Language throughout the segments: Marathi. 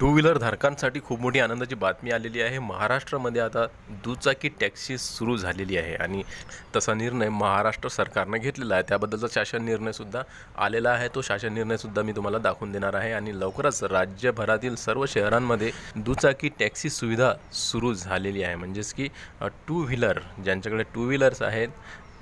टू व्हीलर धारकांसाठी खूप मोठी आनंदाची बातमी आलेली आहे. महाराष्ट्रामध्ये आता दुचाकी टॅक्सी सुरू झालेली आहे आणि तसा निर्णय महाराष्ट्र सरकारनं घेतलेला आहे. त्याबद्दलचा शासन निर्णयसुद्धा आलेला आहे. तो शासन निर्णयसुद्धा मी तुम्हाला दाखवून देणार आहे आणि लवकरच राज्यभरातील सर्व शहरांमध्ये दुचाकी टॅक्सी सुविधा सुरू झालेली आहे. म्हणजेच की टू व्हीलर ज्यांच्याकडे टू व्हीलर्स आहेत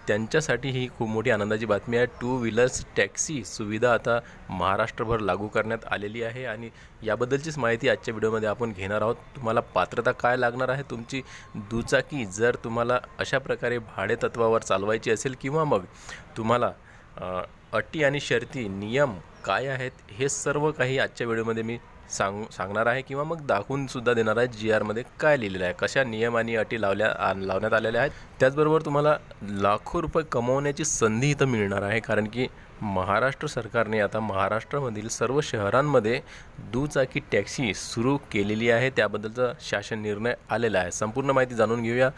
त्यांच्यासाठी ही खूप मोठी आनंदाची बातमी आहे. टू व्हीलर्स टॅक्सी सुविधा आता महाराष्ट्रभर लागू करण्यात आलेली आहे आणि याबद्दलचीच माहिती आजच्या व्हिडिओमध्ये आपण घेणार आहोत. तुम्हाला पात्रता काय लागणार आहे? तुमची दुचाकी जर तुम्हाला अशा प्रकारे भाडेतत्वावर चालवायची असेल किंवा मग तुम्हाला अटी आणि शर्ती नियम काय आहेत हे सर्व काही आजच्या व्हिडिओमध्ये मी सांग सांगणार आहे किंवा मग दाखवून सुद्धा देणार आहे जी आरमध्ये काय लिहिलेलं आहे कशा नियम आणि अटी लावल्या लावण्यात आलेल्या आहेत. त्याचबरोबर तुम्हाला लाखो रुपये कमवण्याची संधी इथं मिळणार आहे कारण की महाराष्ट्र सरकारने आता महाराष्ट्रामधील सर्व शहरांमध्ये दुचाकी टॅक्सी सुरू केलेली आहे. त्याबद्दलचा शासन निर्णय आलेला आहे. संपूर्ण माहिती जाणून घेऊया.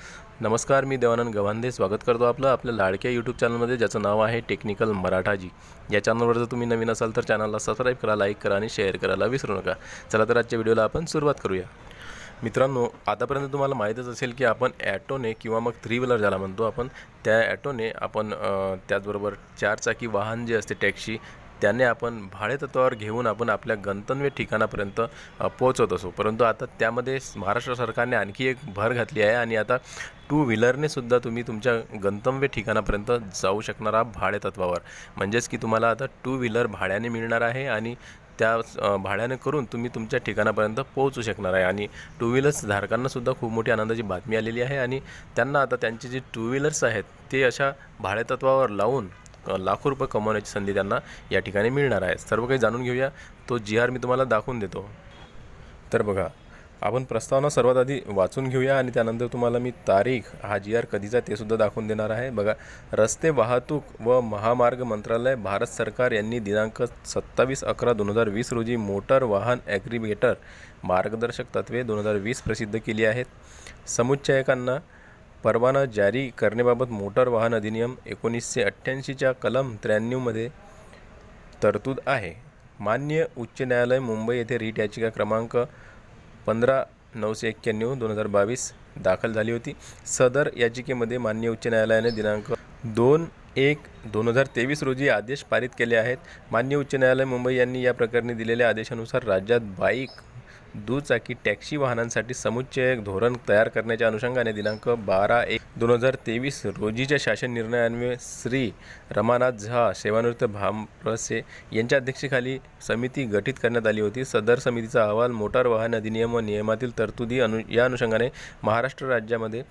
नमस्कार मी देवानंद गव्हांदे. स्वागत करतो आपलं आपल्या लाडक्या यूट्यूब चॅनलमध्ये ज्याचं नाव आहे टेक्निकल मराठाजी. या चॅनलवर जर तुम्ही नवीन असाल तर चॅनलला सबस्क्राईब करा लाईक करा आणि शेअर करायला विसरू नका. चला तर आजच्या व्हिडिओला आपण सुरुवात करूया. मित्रांनो आतापर्यंत तुम्हाला माहीतच असेल की आपण ॲटोने किंवा मग थ्री व्हीलर ज्याला म्हणतो आपण त्या ॲटोने आपण त्याचबरोबर चारचाकी वाहन जे असते टॅक्सी त्याने आपण भाडेतत्वावर घेऊन आपण आपल्या गंतव्य ठिकाणापर्यंत पोहोचत असो. परंतु आता त्यामध्ये महाराष्ट्र सरकारने आणखी एक भर घातली आहे आणि आता टू व्हीलरने सुद्धा तुम्ही तुमच्या गंतव्य ठिकाणापर्यंत जाऊ शकणार आहात भाडेतत्वावर म्हणजेच की तुम्हाला आता टू व्हीलर भाड्याने मिळणार आहे आणि त्या भाड्याने करून तुम्ही तुमच्या ठिकाणापर्यंत पोहोचू शकणार आहे. आणि टू व्हीलर्स धारकांनासुद्धा खूप मोठी आनंदाची बातमी आलेली आहे आणि त्यांना आता त्यांचे जे टू व्हीलर्स आहेत ते अशा भाडेतत्वावर लावून लाखो रुपये कमवण्याची संधी त्यांना या ठिकाणी मिळणार आहे. सर्व काही जाणून घेऊया. तो जी आर मी तुम्हाला दाखवून देतो. तर बघा आपण प्रस्तावना सर्वात आधी वाचून घेऊया आणि त्यानंतर तुम्हाला मी तारीख हा जी आर कधीचा ते सुद्धा दाखवून देणार आहे. बघा रस्ते वाहतूक व महामार्ग मंत्रालय भारत सरकार यांनी दिनांक सत्तावीस अकरा दोन हजार वीस रोजी मोटर वाहन ॲग्रिगेटर मार्गदर्शक तत्त्वे दोन हजार वीस प्रसिद्ध केली आहेत. समुच्चयकांना परवाना जारी करण्याबाबत मोटर वाहन अधिनियम एकोणीसशे अठ्ठ्याऐंशीच्या कलम त्र्याण्णवमध्ये तरतूद आहे. मान्य उच्च न्यायालय मुंबई येथे रीट याचिका क्रमांक पंधरा नऊशे एक्क्याण्णव दोन हजार बावीस दाखल झाली होती. सदर याचिकेमध्ये मान्य उच्च न्यायालयाने दिनांक दोन एक दोन हजार तेवीस रोजी आदेश पारित केले आहेत. मान्य उच्च न्यायालय मुंबई यांनी या प्रकरणी दिलेल्या आदेशानुसार राज्यात बाईक दुचाकी टॅक्सी वाहनांसाठी समुच्चय धोरण तयार करण्याच्या अनुषंगाने दिनांक बारा एक दोन हजार तेवीस रोजीच्या शासन निर्णयान्वये श्री रमानाथ झा सेवानिवृत्त भामरसे यांच्या अध्यक्षतेखाली समिती गठीत करण्यात आली होती. सदर समितीचा अहवाल मोटार वाहन अधिनियम व नियमातील तरतुदी अनु या अनुषंगाने महाराष्ट्र राज्यामध्ये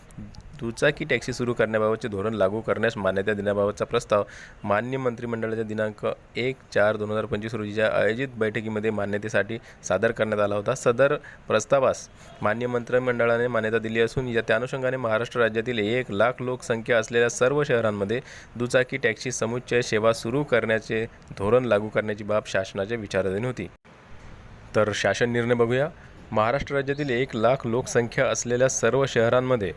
दुचाकी टॅक्सी सुरू करण्याबाबतचे धोरण लागू करण्यास मान्यता देण्याबाबतचा प्रस्ताव मान्य मंत्रिमंडळाच्या दिनांक एक चार दोन हजार पंचवीस रोजीच्या आयोजित बैठकीमध्ये मान्यतेसाठी सादर करण्यात आला होता सदर प्रस्तावास मान्य मंत्रिमंडळाने मान्यता दिली असून या त्यानुषंगाने महाराष्ट्र राज्यातील एक लाख लोकसंख्या असलेल्या सर्व शहरांमध्ये दुचाकी टॅक्सी समुच्चय सेवा सुरू करण्याचे धोरण लागू करण्याची बाब शासनाच्या विचाराधीन होती. तर शासन निर्णय बघूया. महाराष्ट्र राज्यातील एक लाख लोकसंख्या असलेल्या सर्व शहरांमध्ये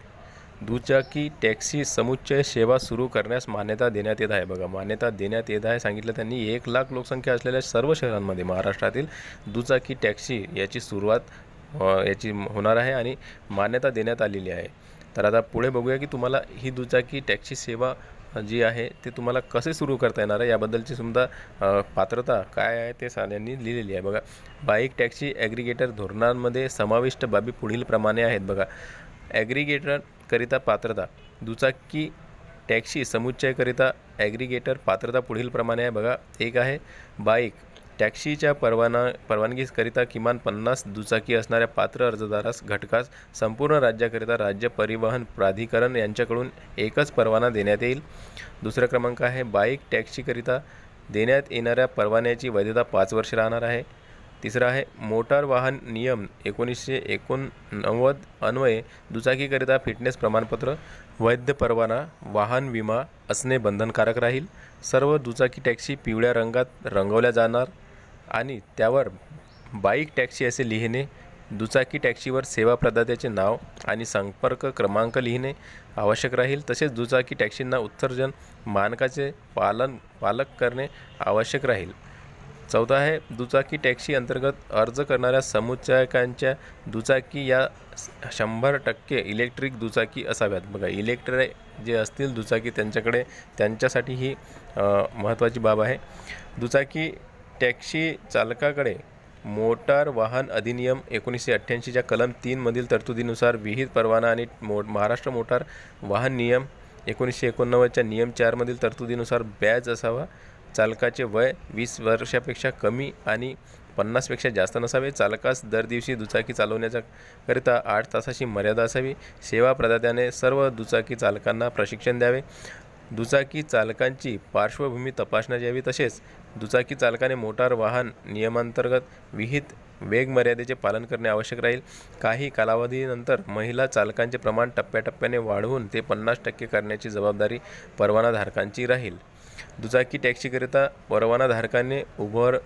दुचाकी टॅक्सी समुच्चय सेवा सुरू करण्यास मान्यता देण्यात येत आहे. बघा मान्यता देण्यात येत आहे. सांगितलं त्यांनी एक लाख लोकसंख्या असलेल्या सर्व शहरांमध्ये महाराष्ट्रातील दुचाकी टॅक्सी याची सुरुवात याची होणार आहे आणि मान्यता देण्यात आलेली आहे. तर आता पुढे बघूया की तुम्हाला ही दुचाकी टॅक्सी सेवा जी आहे ते तुम्हाला कसे सुरू करता येणार आहे? याबद्दलची सुद्धा पात्रता काय आहे ते साल्यांनी लिहिलेली आहे. बघा बाईक टॅक्सी ॲग्रिगेटर धोरणांमध्ये समाविष्ट बाबी पुढील प्रमाणे आहेत. बघा ॲग्रिगेटरकरिता पात्रता. दुचाकी टॅक्सी समुच्चयकरिता ॲग्रिगेटर पात्रता पुढीलप्रमाणे आहे. बघा एक आहे बाईक. टॅक्सीच्या परवाना परवानगीकरिता किमान पन्नास दुचाकी असणाऱ्या पात्र अर्जदारास घटकास संपूर्ण राज्याकरिता राज्य परिवहन प्राधिकरण यांच्याकडून एकच परवाना देण्यात येईल. दुसरा क्रमांक आहे बाईक टॅक्सीकरिता देण्यात येणाऱ्या परवान्याची वैधता पाच वर्ष राहणार आहे. तिसरा आहे मोटार वाहन नियम एकोणीसशे एकोणनव्वद अन्वये दुचाकीकरिता फिटनेस प्रमाणपत्र वैध परवाना वाहन विमा असणे बंधनकारक राहील. सर्व दुचाकी टॅक्सी पिवळ्या रंगात रंगवल्या जाणार आणि त्यावर बाईक टॅक्सी असे लिहिणे दुचाकी टॅक्सीवर सेवा प्रदात्याचे नाव आणि संपर्क क्रमांक लिहिणे आवश्यक राहील. तसेच दुचाकी टॅक्सींना उत्सर्जन मानकाचे पालन पालक करणे आवश्यक राहील. चौथा आहे दुचाकी टॅक्सी अंतर्गत अर्ज करणाऱ्या समुच्चयकांच्या दुचाकी या शंभर टक्के इलेक्ट्रिक दुचाकी असाव्यात. बघा इलेक्ट्रिक जे असतील दुचाकी त्यांच्याकडे त्यांच्यासाठी ही महत्त्वाची बाब आहे. दुचाकी टॅक्सी चालकाकडे मोटार वाहन अधिनियम एकोणीसशे अठ्ठ्याऐंशीच्या कलम तीनमधील तरतुदीनुसार विहित परवाना आणि मो महाराष्ट्र मोटार वाहन नियम एकोणीसशे एकोणनव्वदच्या नियम चारमधील तरतुदीनुसार बॅज असावा. चालकाचे वय वीस वर्षापेक्षा कमी आणि पन्नासपेक्षा जास्त नसावे. चालकास दर दिवशी दुचाकी चालवण्याच्या करिता आठ तासाची मर्यादा असावी. सेवा प्रदात्याने सर्व दुचाकी चालकांना प्रशिक्षण द्यावे. दुचाकी चालकांची पार्श्वभूमी तपासण्यात यावी. तसेच दुचाकी चालकाने मोटार वाहन नियमांतर्गत विहित वेग मर्यादेचे पालन करणे आवश्यक राहील. काही कालावधीनंतर महिला चालकांचे प्रमाण टप्प्याटप्प्याने वाढवून ते पन्नास टक्के करण्याची जबाबदारी परवानाधारकांची राहील. दुचाकी टॅक्सीकरिता परवानाधारकाने उभर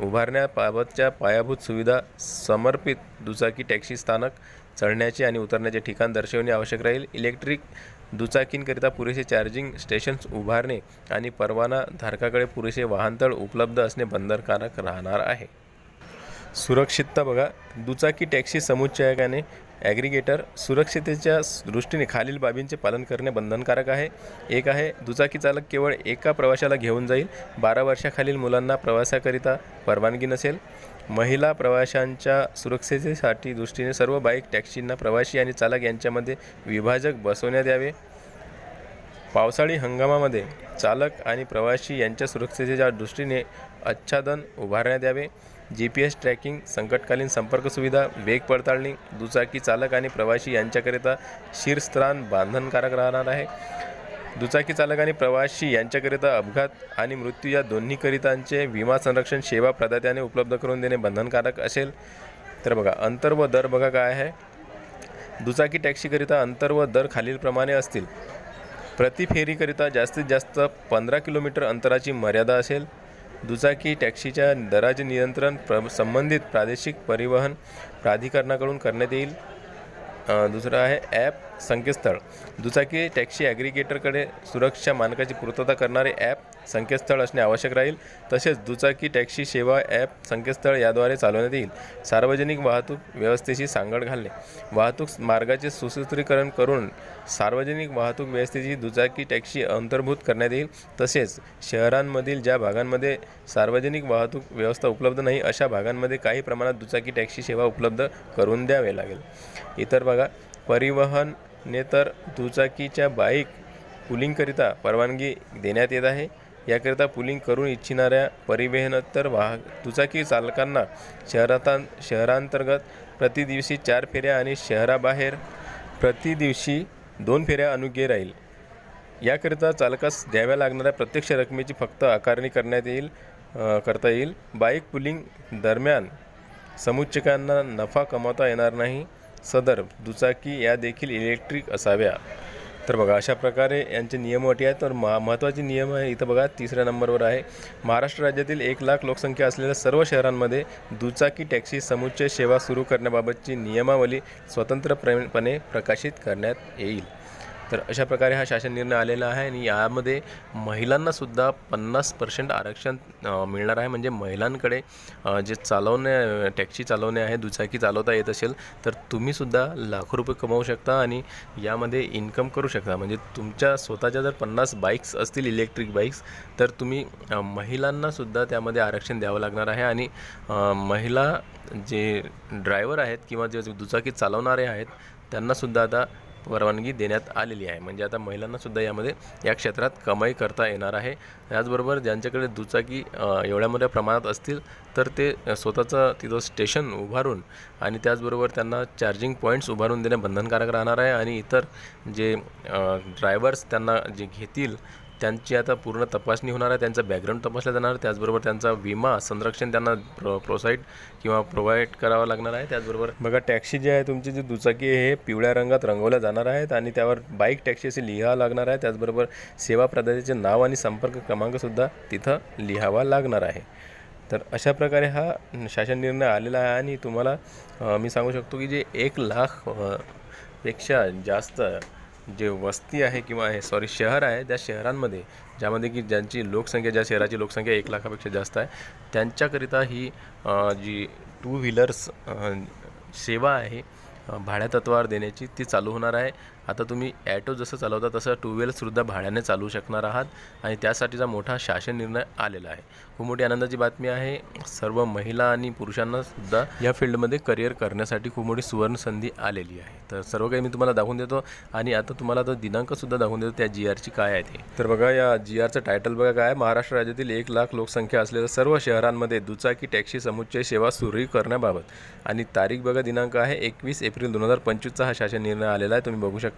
उभारण्याबाबतच्या पायाभूत सुविधा समर्पित दुचाकी टॅक्सी स्थानक चढण्याचे आणि उतरण्याचे ठिकाण दर्शवणे आवश्यक राहील. इलेक्ट्रिक दुचाकींकरिता पुरेसे चार्जिंग स्टेशन्स उभारणे आणि परवाना धारकाकडे पुरेसे वाहनतळ उपलब्ध असणे बंधनकारक राहणार आहे. सुरक्षितता बघा. दुचाकी टॅक्सी समुच्चयकाने ॲग्रिगेटर सुरक्षितेच्या दृष्टीने खालील बाबींचे पालन करणे बंधनकारक आहे. एक आहे दुचाकी चालक केवळ एका प्रवाशाला घेऊन जाईल बारा वर्षाखालील मुलांना प्रवासाकरिता परवानगी नसेल. महिला प्रवाशांच्या सुरक्षितेसाठी दृष्टीने सर्व बाईक टॅक्सींना प्रवाशी आणि चालक यांच्यामध्ये विभाजक बसवण्यात यावे. पावसाळी हंगामामध्ये चालक आणि प्रवासी यांच्या सुरक्षितेच्या दृष्टीने आच्छादन उभारण्यात यावे. जी पी एस ट्रॅकिंग संकटकालीन संपर्क सुविधा वेग पडताळणी दुचाकी चालक आणि प्रवासी यांच्याकरिता शीर्षस्थान बांधनकारक राहणार आहे. दुचाकी चालक आणि प्रवासी यांच्याकरिता अपघात आणि मृत्यू या दोन्हीकरितांचे विमा संरक्षण सेवा प्रदात्याने उपलब्ध करून देणे बंधनकारक असेल. तर बघा अंतर व दर बघा काय आहे. दुचाकी टॅक्सीकरिता अंतर व दर खालीलप्रमाणे असतील. प्रति फेरीकरिता जास्तीत जास्त पंधरा किलोमीटर अंतराची मर्यादा असेल. दुचाकी टॅक्सीच्या दराचे नियंत्रण प्र संबंधित प्रादेशिक परिवहन प्राधिकरणाकडून करण्यात येईल. दुसरं आहे ॲप. संकेतस्थळ. दुचाकी टॅक्सी ॲग्रिगेटरकडे सुरक्षा मानकाची पूर्तता करणारे ॲप संकेतस्थळ असणे आवश्यक राहील. तसेच दुचाकी टॅक्सी सेवा ॲप संकेतस्थळ याद्वारे चालवण्यात येईल. सार्वजनिक वाहतूक व्यवस्थेशी सांगड घालणे. वाहतूक मार्गाचे सुसूत्रीकरण करून सार्वजनिक वाहतूक व्यवस्थेची दुचाकी टॅक्सी अंतर्भूत करण्यात येईल. तसेच शहरांमधील ज्या भागांमध्ये सार्वजनिक वाहतूक व्यवस्था उपलब्ध नाही अशा भागांमध्ये काही प्रमाणात दुचाकी टॅक्सी सेवा उपलब्ध करून द्यावे लागेल. इतर बघा ने तर दुचाकीच्या बाईक पुलिंगकरिता परवानगी देण्यात येत आहे. याकरिता पुलिंग करून इच्छिणाऱ्या परिवहनोत्तर वाह दुचाकी चालकांना शहरातां शहरांतर्गत प्रतिदिवशी चार फेऱ्या आणि शहराबाहेर प्रतिदिवशी दोन फेऱ्या अनुग्य राहील. याकरिता चालकास द्याव्या लागणाऱ्या प्रत्यक्ष रकमेची फक्त आकारणी करण्यात येईल करता येईल. बाईक पुलिंग दरम्यान समुच्चकांना नफा कमावता येणार नाही. सदर दुचाकी या देखील इलेक्ट्रिक असाव्या. तर बघा अशा प्रकारे यांचे नियम अटी आहेत. तर महा महत्त्वाचे नियम आहे इथं बघा तिसऱ्या नंबरवर आहे. महाराष्ट्र राज्यातील एक लाख लोकसंख्या असलेल्या सर्व शहरांमध्ये दुचाकी टॅक्सी समुच्चय सेवा सुरू करण्याबाबतची नियमावली स्वतंत्रपणे प्रकाशित करण्यात येईल. तर अशा प्रकारे हा शासन निर्णय आलेला आहे आणि यामध्ये महिलांनासुद्धा पन्नास पर्सेंट आरक्षण मिळणार आहे. म्हणजे महिलांकडे जे चालवणे टॅक्सी चालवणे आहे दुचाकी चालवता येत असेल तर तुम्हीसुद्धा लाखो रुपये कमावू शकता आणि यामध्ये इन्कम करू शकता. म्हणजे तुमच्या स्वतःच्या जर पन्नास बाईक्स असतील इलेक्ट्रिक बाईक्स तर तुम्ही महिलांनासुद्धा त्यामध्ये आरक्षण द्यावं लागणार आहे. आणि महिला जे ड्रायव्हर आहेत किंवा जे दुचाकी चालवणारे आहेत त्यांनासुद्धा आता परवानगी देण्यात आलेली आहे. म्हणजे आता महिलांनासुद्धा यामध्ये या क्षेत्रात कमाई करता येणार आहे. त्याचबरोबर ज्यांच्याकडे दुचाकी एवढ्या मोठ्या प्रमाणात असतील तर ते स्वतःचं तिथं स्टेशन उभारून आणि त्याचबरोबर त्यांना चार्जिंग पॉईंट्स उभारून देणे बंधनकारक राहणार आहे. आणि इतर जे ड्रायव्हर्स त्यांना जे घेतील त्यांची आता पूर्ण तपासणी होणार आहे त्यांचा बॅकग्राऊंड तपासला जाणार त्याचबरोबर त्यांचा विमा संरक्षण त्यांना प्रो प्रोसाईड किंवा प्रोव्हाइड करावं लागणार आहे त्याचबरोबर बघा टॅक्सी जी आहे तुमची जी दुचाकी आहे हे पिवळ्या रंगात रंगवल्या जाणार आहेत आणि त्यावर बाईक टॅक्सी असे लिहावं लागणार आहे त्याचबरोबर सेवा प्रदात्याचे नाव आणि संपर्क क्रमांकसुद्धा तिथं लिहावा लागणार आहे. तर अशा प्रकारे हा शासन निर्णय आलेला आहे आणि तुम्हाला मी सांगू शकतो की जे एक लाखपेक्षा जास्त जे वस्ती आहे किंवा हे सॉरी शहर आहे त्या शहरांमध्ये ज्यामध्ये की ज्यांची लोकसंख्या ज्या शहराची लोकसंख्या एक लाखापेक्षा जास्त आहे त्यांच्याकरिता ही जी टू व्हीलर्स सेवा आहे भाड्यातत्वावर देण्याची ती चालू होणार आहे. आता तुम्ही ॲटो जसं चालवता तसं टू व्हीलरसुद्धा भाड्याने चालवू शकणार आहात आणि त्यासाठीचा मोठा शासन निर्णय आलेला आहे. खूप मोठी आनंदाची बातमी आहे. सर्व महिला आणि पुरुषांनासुद्धा या फील्डमध्ये करिअर करण्यासाठी खूप मोठी सुवर्ण संधी आलेली आहे. तर सर्व काही मी तुम्हाला दाखवून देतो आणि आता तुम्हाला तो दिनांकसुद्धा दाखवून देतो त्या जी आरची काय आहे ते. तर बघा या जी आरचं टायटल बघा काय आहे? महाराष्ट्र राज्यातील एक लाख लोकसंख्या असलेल्या सर्व शहरांमध्ये दुचाकी टॅक्सी समुच्चय सेवा सुरू करण्याबाबत आणि तारीख बघा दिनांक आहे एकवीस एप्रिल दोन हजार पंचवीसचा हा शासन निर्णय आलेला आहे. तुम्ही बघू शकता.